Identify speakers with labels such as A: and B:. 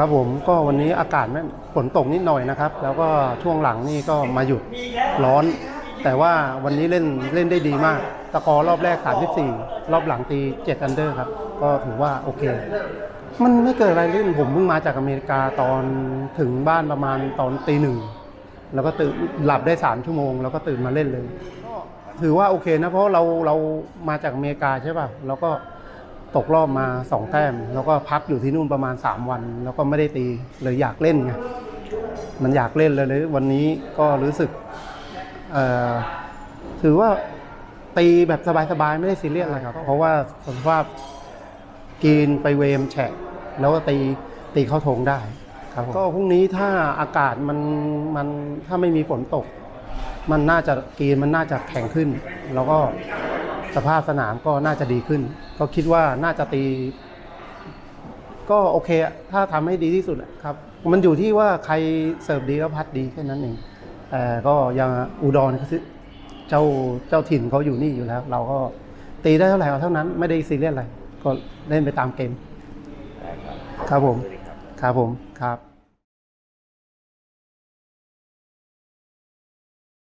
A: ครับผมก็วันนี้อากาศไม่ฝนตกนิดหน่อยนะครับ แล้วก็ช่วงหลังนี่ก็มาหยุดร้อน แต่ว่าวันนี้เล่นเล่นได้ดีมาก ตะกอรอบแรก 34 รอบหลังตี 7 อันเดอร์ครับ ก็ถือว่าโอเค มันไม่เกิดอะไรขึ้นผมเพิ่งมาจากอเมริกาตอนถึงบ้านประมาณตอนตีหนึ่งแล้วก็ตื่นหลับได้ 3 ชั่วโมง แล้วก็ตื่นมาเล่นเลยก็ถือว่าโอเคนะเพราะเราเรามาจากอเมริกาใช่ป่ะแล้วก็ ตกรอบมา2แต้ม แล้วก็พักอยู่ที่นู่นประมาณ 3 วัน แล้วก็ไม่ได้ตีเลยอยากเล่นไงมันอยากเล่นเลยเลยวันนี้ก็รู้สึกถือว่าตีแบบสบายๆไม่ได้ซีเรียสอะไรครับ เพราะว่าสภาพกินไปเวมแฉะแล้วก็ตีตีเข้าธงได้ครับก็พรุ่งนี้ถ้าอากาศมันมันถ้าไม่มีฝนตก มันน่าจะกีนมันน่าจะแข็งขึ้น แล้วก็ สภาพสนามก็น่าจะดีขึ้น ก็คิดว่าน่าจะตี ก็โอเค ถ้าทำให้ดีที่สุดครับ มันอยู่ที่ว่าใครเสิร์ฟดีแล้วพัดดีแค่นั้นเองแต่ก็ยังอุดรเขาเจ้าเจ้าถิ่นเขาอยู่นี่อยู่แล้ว เราก็ตีได้เท่าไหร่เอาเท่านั้นไม่ได้ซีเรียสอะไร ก็เล่นไปตามเกม
B: ครับ
A: ผม ครับผมครับ